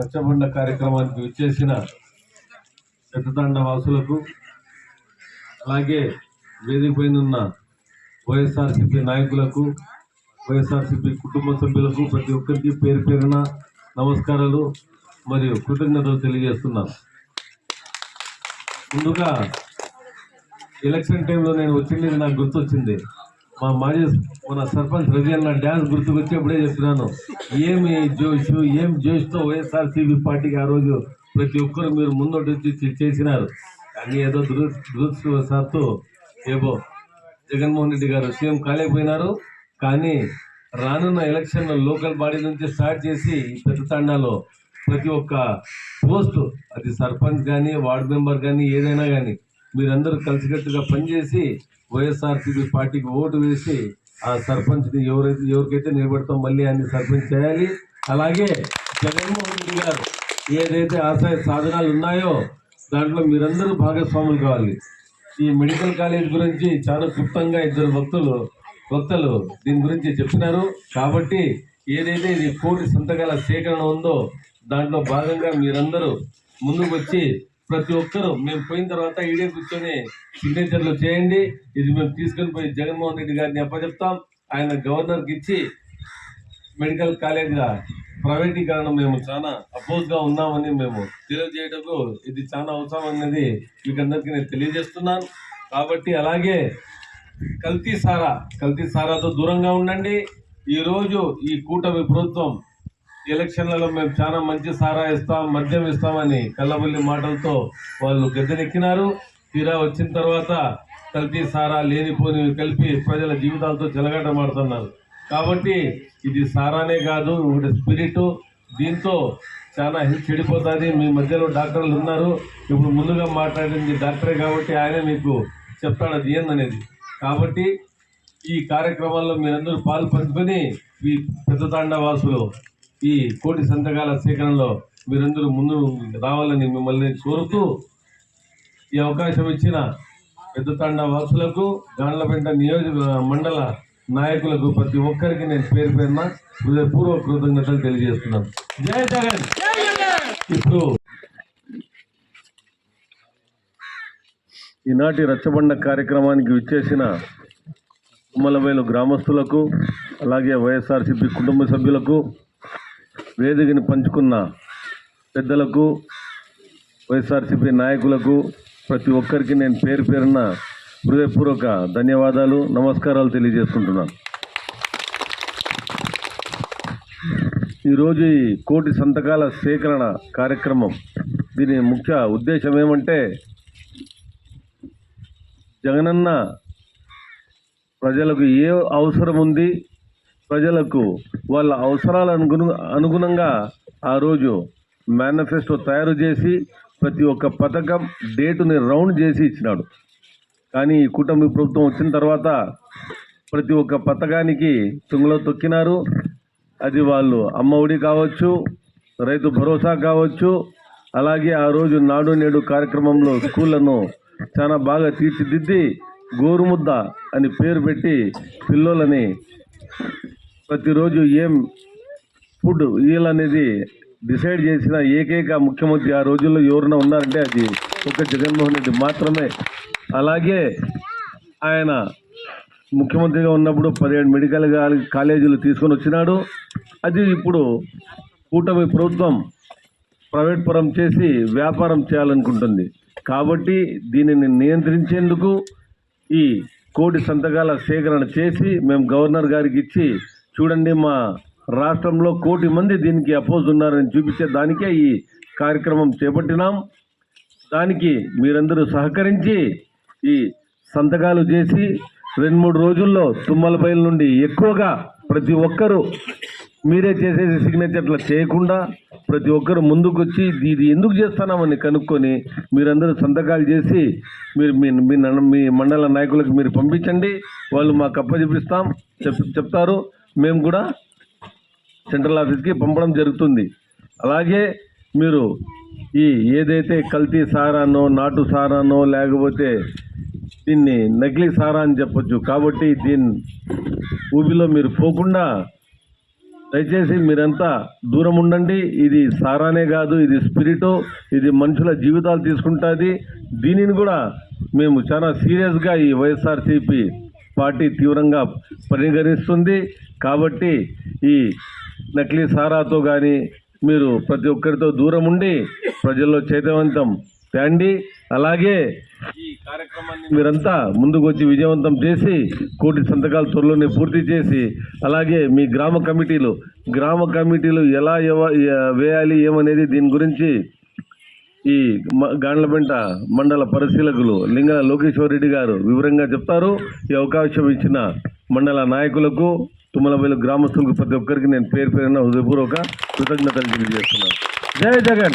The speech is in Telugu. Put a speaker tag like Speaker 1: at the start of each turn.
Speaker 1: రచ్చబండ కార్యక్రమానికి విచ్చేసిన పెద్దతండ వాసులకు అలాగే వేదిక పైన ఉన్న వైఎస్ఆర్సీపీ నాయకులకు వైఎస్ఆర్సీపీ కుటుంబ సభ్యులకు ప్రతి ఒక్కరికి పేరు పేరున నమస్కారాలు మరియు కృతజ్ఞతలు తెలియజేస్తున్నాను ముందుగా ఎలక్షన్ టైంలో నేను వచ్చింది నాకు గుర్తొచ్చింది. మా మాజీ మన సర్పంచ్ రవి అన్న డ్యాన్స్ గుర్తుకొచ్చేప్పుడే చెప్తున్నాను ఏమి జోష్ ఏం జోష్తో వైఎస్ఆర్సీపీ పార్టీకి ఆ రోజు ప్రతి ఒక్కరు మీరు ముందోటి వచ్చి చేసినారు. కానీ ఏదో దుర దురదృష్టవశాత్తు ఏవో జగన్మోహన్ రెడ్డి గారు సీఎం కాలేకపోయినారు. కానీ రానున్న ఎలక్షన్ లోకల్ బాడీ నుంచి స్టార్ట్ చేసి ఈ పెద్ద తండాలో ప్రతి ఒక్క పోస్ట్ అది సర్పంచ్ కానీ వార్డు మెంబర్ కానీ ఏదైనా కానీ మీరందరూ కలిసికట్టుగా పనిచేసి వైఎస్ఆర్సీపీ పార్టీకి ఓటు వేసి ఆ సర్పంచ్ని ఎవరైతే ఎవరికైతే నిలబెడతాం మళ్ళీ ఆయన్ని సర్పంచ్ చేయాలి. అలాగే జగన్మోహన్ రెడ్డి గారు ఏదైతే ఆశయ సాధనాలు ఉన్నాయో దాంట్లో మీరందరూ భాగస్వాములు కావాలి. ఈ మెడికల్ కాలేజ్ గురించి చాలా క్లుప్తంగా ఇద్దరు భక్తులు వక్తలు దీని గురించి చెప్పినారు. కాబట్టి ఏదైతే ఇది కోటి సంతకాల సేకరణ ఉందో దాంట్లో భాగంగా మీరందరూ ముందుకు వచ్చి ప్రతి ఒక్కరూ మేము పోయిన తర్వాత ఈడే కూర్చొని సిగ్నేచర్లు చేయండి. ఇది మేము తీసుకొని పోయి జగన్మోహన్ రెడ్డి గారిని అప్పచెప్తాం. ఆయన గవర్నర్కి ఇచ్చి మెడికల్ కాలేజ్గా ప్రైవేటీకరణ మేము చాలా అపోజ్గా ఉన్నామని మేము తెలియజేయటకు ఇది చాలా అవసరం అనేది మీకందరికీ నేను తెలియజేస్తున్నాను. కాబట్టి అలాగే కల్తీ సారా కల్తీ సారాతో దూరంగా ఉండండి. ఈరోజు ఈ కూటమి ప్రభుత్వం ఎలక్షన్లలో మేము చాలా మంచి సారా ఇస్తాం మద్యం ఇస్తామని కల్లబల్లి మాటలతో వాళ్ళు గద్దెనెక్కినారు. తీరా వచ్చిన తర్వాత కల్తీ సారా లేనిపోని కలిపి ప్రజల జీవితాలతో చెలగాటమాడుతున్నారు కాబట్టి ఇది సారానే కాదు ఒకటి స్పిరిట్. దీంతో చాలా హెల్త్ చెడిపోతుంది. మీ మధ్యలో డాక్టర్లు ఉన్నారు. ఇప్పుడు ముందుగా మాట్లాడింది డాక్టరే కాబట్టి ఆయనే మీకు చెప్తాడు అది ఏందనేది. కాబట్టి ఈ కార్యక్రమాల్లో మీరందరూ పాలు పంచుకొని ఈ పెద్ద తాండవాసులు ఈ కోటి సంతకాల సేకరణలో మీరందరూ ముందు రావాలని మిమ్మల్ని కోరుతూ ఈ అవకాశం ఇచ్చిన పెద్ద తండా వాసులకు గాండ్లపేట నియోజక మండల నాయకులకు ప్రతి ఒక్కరికి నేను పేరు పేరున హృదయపూర్వక కృతజ్ఞతలు తెలియజేస్తున్నాను జై జగన్! ఇప్పుడు ఈనాటి రచ్చబండ కార్యక్రమానికి విచ్చేసిన ఉమ్మలవేలు గ్రామస్తులకు అలాగే వైఎస్ఆర్సీపీ కుటుంబ సభ్యులకు వేదికను పంచుకున్న పెద్దలకు వైఎస్ఆర్సీపీ నాయకులకు ప్రతి ఒక్కరికి నేను పేరు పేరున హృదయపూర్వక ధన్యవాదాలు నమస్కారాలు తెలియజేసుకుంటున్నాను. ఈరోజు ఈ కోటి సంతకాల సేకరణ కార్యక్రమం దీని ముఖ్య ఉద్దేశం ఏమంటే జగనన్న ప్రజలకు ఏ అవసరం ఉంది ప్రజలకు వాళ్ళ అవసరాల అనుగుణ అనుగుణంగా ఆ రోజు మేనిఫెస్టో తయారు చేసి ప్రతి ఒక్క పథకం డేటుని రౌండ్ చేసి ఇచ్చినాడు. కానీ ఈ కూటమి ప్రభుత్వం వచ్చిన తర్వాత ప్రతి ఒక్క పథకానికి తుంగలో తొక్కినారు. అది వాళ్ళు అమ్మఒడి కావచ్చు రైతు భరోసా కావచ్చు అలాగే ఆ రోజు నాడు నేడు కార్యక్రమంలో స్కూళ్ళను చాలా బాగా తీర్చిదిద్ది గోరుముద్ద అని పేరు పెట్టి పిల్లలని ప్రతిరోజు ఏం ఫుడ్ అనేది డిసైడ్ చేసిన ఏకైక ముఖ్యమంత్రి ఆ రోజుల్లో ఎవరైనా ఉన్నారంటే అది ఒక జగన్మోహన్ రెడ్డి మాత్రమే. అలాగే ఆయన ముఖ్యమంత్రిగా ఉన్నప్పుడు పదిహేడు మెడికల్ కాలేజీలు తీసుకొని వచ్చినాడు. అది ఇప్పుడు కూటమి ప్రభుత్వం ప్రైవేట్ పరం చేసి వ్యాపారం చేయాలనుకుంటుంది. కాబట్టి దీనిని నియంత్రించేందుకు ఈ కోటి సంతకాల సేకరణ చేసి మేము గవర్నర్ గారికి ఇచ్చి చూడండి మా రాష్ట్రంలో కోటి మంది దీనికి అపోజ్ ఉన్నారని చూపించే దానికే ఈ కార్యక్రమం చేపట్టినాం. దానికి మీరందరూ సహకరించి ఈ సంతకాలు చేసి రెండు మూడు రోజుల్లో తుమ్మలపల్లి నుండి ఎక్కువగా ప్రతి ఒక్కరూ మీరే చేసేసి సిగ్నేచర్లు చేయకుండా ప్రతి ఒక్కరు ముందుకొచ్చి ఇది ఎందుకు చేస్తున్నామని కనుక్కొని మీరందరూ సంతకాలు చేసి మీరు మీ మీ మీ మండల నాయకులకు మీరు పంపించండి. వాళ్ళు మాకు అప్పచెప్పిస్తాం చెప్ చెప్తారు. మేము కూడా సెంట్రల్ ఆఫీస్కి పంపడం జరుగుతుంది. అలాగే మీరు ఈ ఏదైతే కల్తీ సారానో నాటు సారానో లేకపోతే దీన్ని నకిలీ సారా అని చెప్పొచ్చు. కాబట్టి దీని ఊబిలో మీరు పోకుండా దయచేసి మీరంతా దూరం ఉండండి. ఇది సారానే కాదు ఇది స్పిరిటో ఇది మనుషుల జీవితాలు తీసుకుంటుంది. దీనిని కూడా మేము చాలా సీరియస్గా ఈ వైఎస్ఆర్సీపీ పార్టీ తీవ్రంగా పరిగణిస్తుంది. కాబట్టి ఈ నకిలీ సారాతో కానీ మీరు ప్రతి ఒక్కరితో దూరం ఉండి ప్రజల్లో చైతన్యవంతం తేండి అలాగే ఈ కార్యక్రమాన్ని మీరంతా ముందుకు వచ్చి విజయవంతం చేసి కోటి సంతకాలు త్వరలోనే పూర్తి చేసి అలాగే మీ గ్రామ కమిటీలు గ్రామ కమిటీలు ఎలా ఎవ- వేయాలి ఏమనేది దీని గురించి ఈ మ- గాండ్లపెంట మండల పరిశీలకులు లింగల లోకేశ్వర్ రెడ్డి గారు వివరంగా చెప్తారు. ఈ అవకాశం ఇచ్చిన మండల నాయకులకు తుమ్మలవేలు గ్రామస్తులకు ప్రతి ఒక్కరికి నేను పేరు పేరున హృదయపూర్వక కృతజ్ఞతలు తెలియజేస్తున్నాను. జై జగన్!